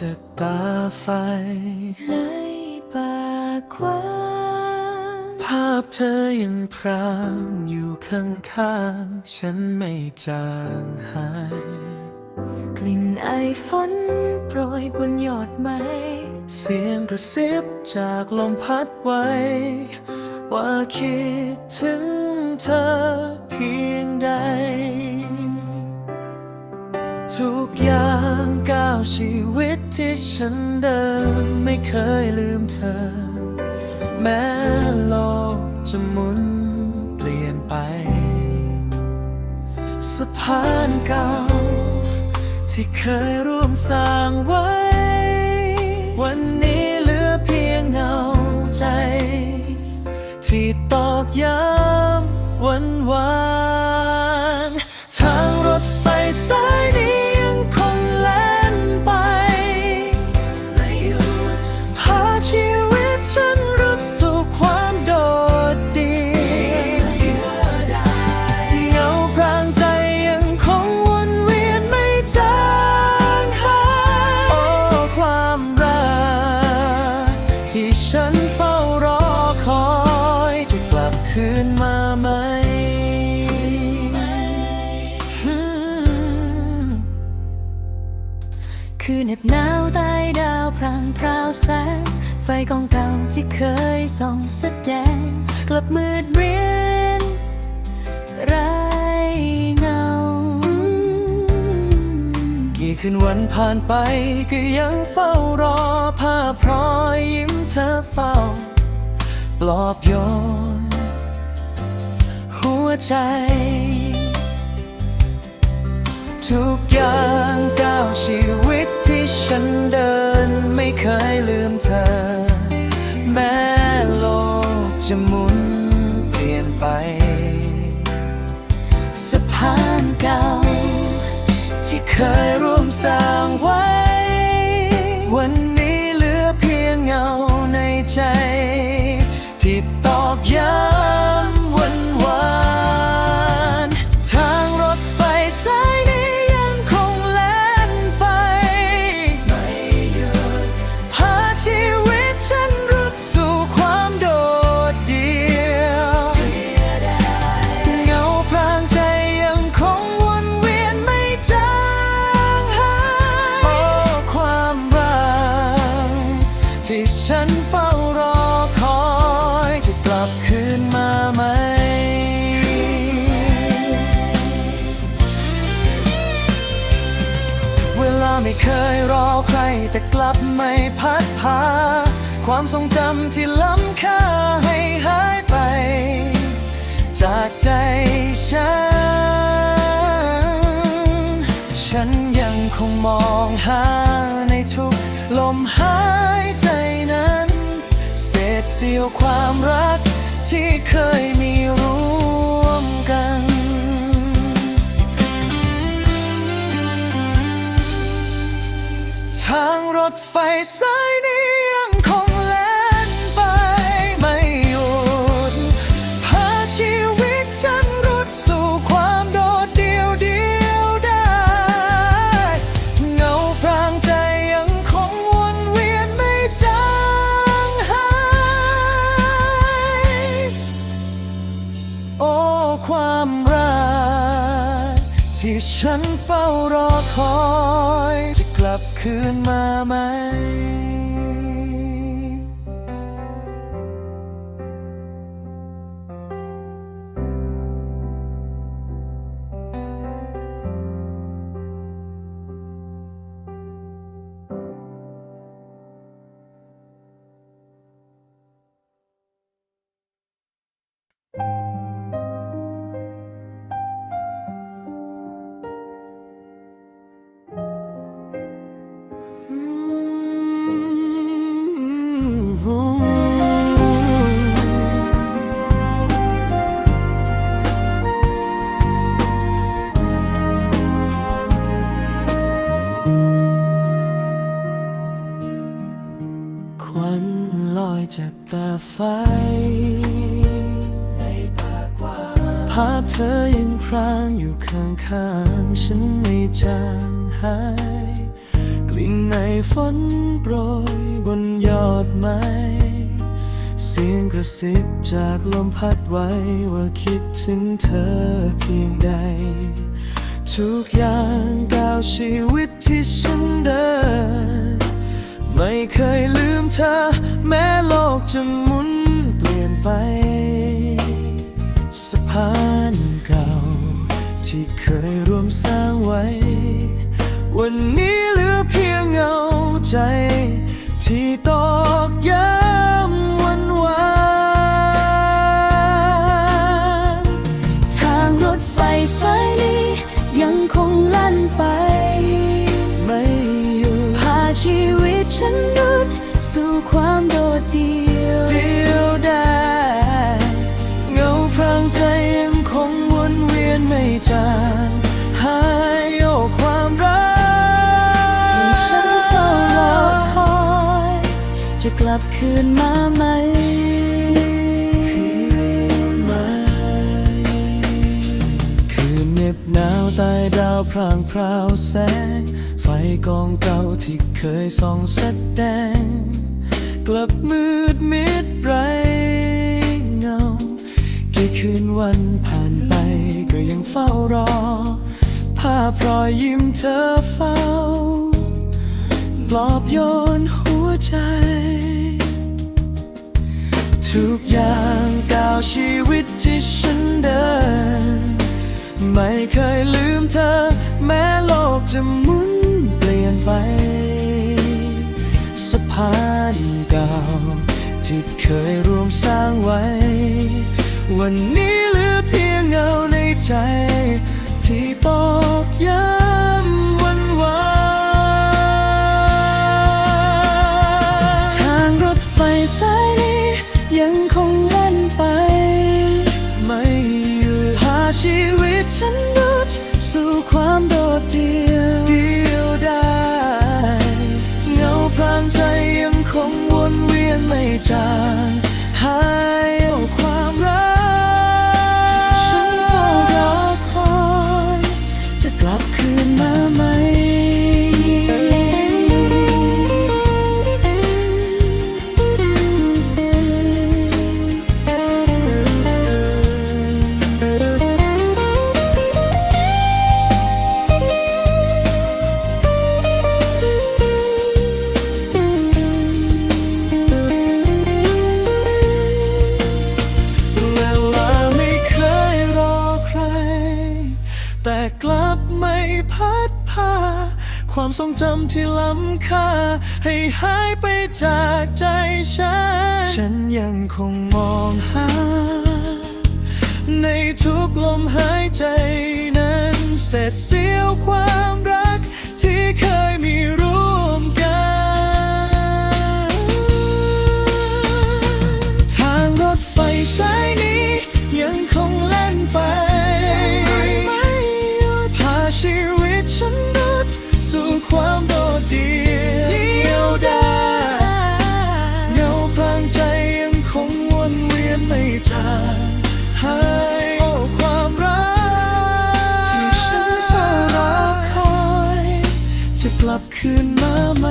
จากตาไฟเลปากหวานภาพเธอยังพรางอยู่ข้างๆฉันไม่จางหาย กลิ่นไอฝนโปรยบนยอดไม้ เสียงกระซิบจากลมพัดไว้ ว่าคิดถึงเธอเพียงใดทุกอย่างก้าวชีวิต ที่ฉันเดินไม่เคยลืมเธอ แม้โลกจะหมุนเปลี่ยนไป สะพานเก่า ที่เคยร่วมสร้างไว้ วันนี้เหลือเพียงเงาใจ ที่ตอกย้ำวันวาน บหนาวใต้ดาวพรางพราวแสง ไฟกองเก่าที่เคยส่องแสดง กลับมืดเรียนไรเงา กี่คืนวันผ่านไปก็ยังเฝ้ารอภาพรอยยิ้มเธอเฝ้า ปลอบโยน หัวใจทุกอย่างก้าวชีวิ เคยลืมเธอ แม้โลกจะหมุนเปลี่ยนไป สะพานเก่า ที่เคยร่วมสร้างไว้ ไม่เคยรอใครแต่กลับไม่พัดพา ความทรงจำที่ล้ำค่าให้หายไป จากใจฉัน ฉันยังคงมองหาในทุกลมหายใจนั้น เศษเสี้ยวความรักที่เคยมีร่วม ทางรถไฟสายนี้ยังคงแล่นไปไม่หยุด พาชีวิตฉันรุดสู่ความโดดเดี่ยวเดียวได้ เงาพรางใจยังคงวนเวียนไม่จางหาย โอ้ ความรักที่ฉันเฝ้ารอคอย คืนมาไหม พรางอยู่ข้างๆฉันไม่จางหาย กลิ่นในฝนโปรยบนยอดไม้เสียงกระซิบจากลมพัดไว้ว่าคิดถึงเธอเพียงใด ทุกอย่างก้าวชีวิตที่ฉันเดิน ไม่เคยลืมเธอ แม้โลกจะหมุนเปลี่ยนไปสะพานเก่า ที่เคยร่วมสร้างไว้ วันนี้เหลือเพียงเงาใจ ที่ตอง จางหายโยกความรัก ที่ฉันเฝ้ารอคอย จะกลับคืนมาไหมคืนเน็บหนาวใต้ดาวพรางพราวแสง ไฟกองเก่าที่เคยส่องแสดง กลับมืดมิดไร คืนวันผ่านไปก็ยังเฝ้ารอ ภาพรอยยิ้มเธอเฝ้า ปลอบโยนหัวใจ ทุกอย่างก้าวชีวิตที่ฉันเดิน ไม่เคยลืมเธอ แม้โลกจะหมุนเปลี่ยนไป สะพานเก่าที่เคยร่วมสร้างไว้ วันนี้เหลือเพียงเงาในใจ ความทรงจำที่ล้ำค่า ให้หายไปจากใจฉัน ฉันยังคงมองหา ในทุกลมหายใจนั้นเศษเสี้ยวความรักที่เคยมี ลับคืนมาไหม